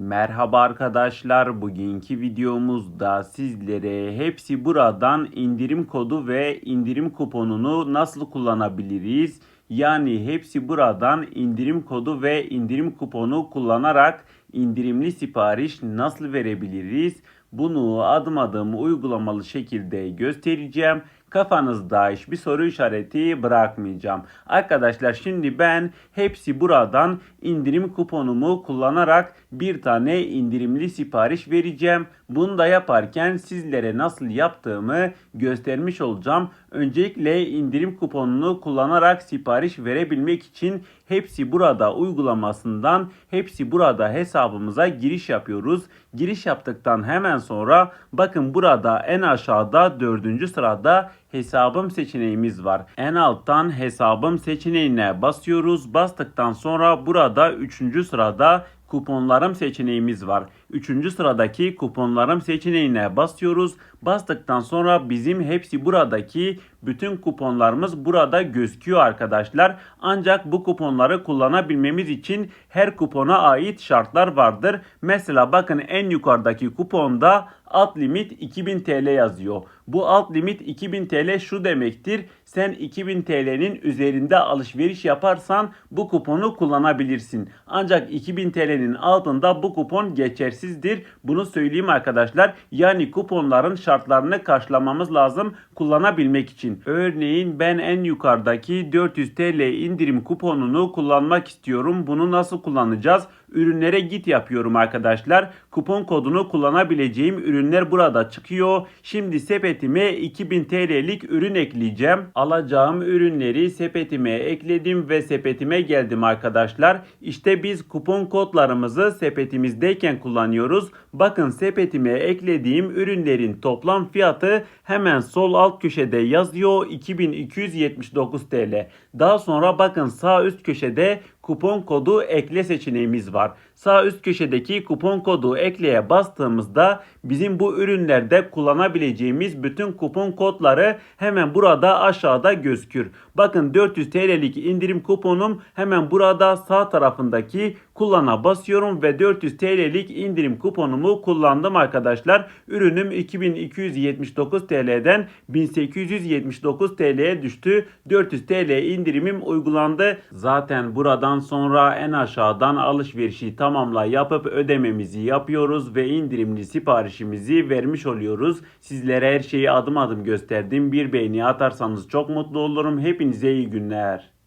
Merhaba arkadaşlar. Bugünkü videomuzda sizlere hepsi buradan indirim kodu ve indirim kuponunu nasıl kullanabiliriz? Yani hepsi buradan indirim kodu ve indirim kuponu kullanarak indirimli sipariş nasıl verebiliriz? Bunu adım adım uygulamalı şekilde göstereceğim. Kafanızda hiçbir soru işareti bırakmayacağım. Arkadaşlar şimdi ben hepsi buradan indirim kuponumu kullanarak bir tane indirimli sipariş vereceğim. Bunu da yaparken sizlere nasıl yaptığımı göstermiş olacağım. Öncelikle indirim kuponunu kullanarak sipariş verebilmek için hepsi burada uygulamasından hepsi burada hesabımıza giriş yapıyoruz. Giriş yaptıktan hemen sonra bakın burada en aşağıda dördüncü sırada hesabım seçeneğimiz var. En alttan hesabım seçeneğine basıyoruz. Bastıktan sonra burada üçüncü sırada kuponlarım seçeneğimiz var. Üçüncü sıradaki kuponlarım seçeneğine basıyoruz. Bastıktan sonra bizim hepsi buradaki bütün kuponlarımız burada gözüküyor arkadaşlar. Ancak bu kuponları kullanabilmemiz için her kupona ait şartlar vardır. Mesela bakın en yukarıdaki kuponda alt limit 2000 TL yazıyor. Bu alt limit 2000 TL şu demektir. Sen 2000 TL'nin üzerinde alışveriş yaparsan bu kuponu kullanabilirsin. Ancak 2000 TL'nin altında bu kupon geçersizdir. Bunu söyleyeyim arkadaşlar. Yani kuponların şartlarını karşılamamız lazım kullanabilmek için. Örneğin ben en yukarıdaki 400 TL indirim kuponunu kullanmak istiyorum. Bunu nasıl kullanacağız? Ürünlere git yapıyorum arkadaşlar. Kupon kodunu kullanabileceğim ürünler burada çıkıyor. Şimdi sepetime 2000 TL'lik ürün ekleyeceğim. Alacağım ürünleri sepetime ekledim ve sepetime geldim arkadaşlar. İşte biz kupon kodlarımızı sepetimizdeyken kullanıyoruz. Bakın sepetime eklediğim ürünlerin toplam fiyatı hemen sol alt köşede yazıyor 2279 TL. Daha sonra bakın sağ üst köşede kupon kodu ekle seçeneğimiz var. Sağ üst köşedeki kupon kodu ekleye bastığımızda bizim bu ürünlerde kullanabileceğimiz bütün kupon kodları hemen burada aşağıda gözükür. Bakın 400 TL'lik indirim kuponum hemen burada sağ tarafındaki kullana basıyorum ve 400 TL'lik indirim kuponumu kullandım arkadaşlar. Ürünüm 2279 TL'den 1879 TL'ye düştü. 400 TL indirimim uygulandı. Zaten buradan sonra en aşağıdan alışverişi tamamla yapıp ödememizi yapıyoruz ve indirimli siparişimizi vermiş oluyoruz. Sizlere her şeyi adım adım gösterdim. Bir beğeni atarsanız çok mutlu olurum. Hepinize iyi günler.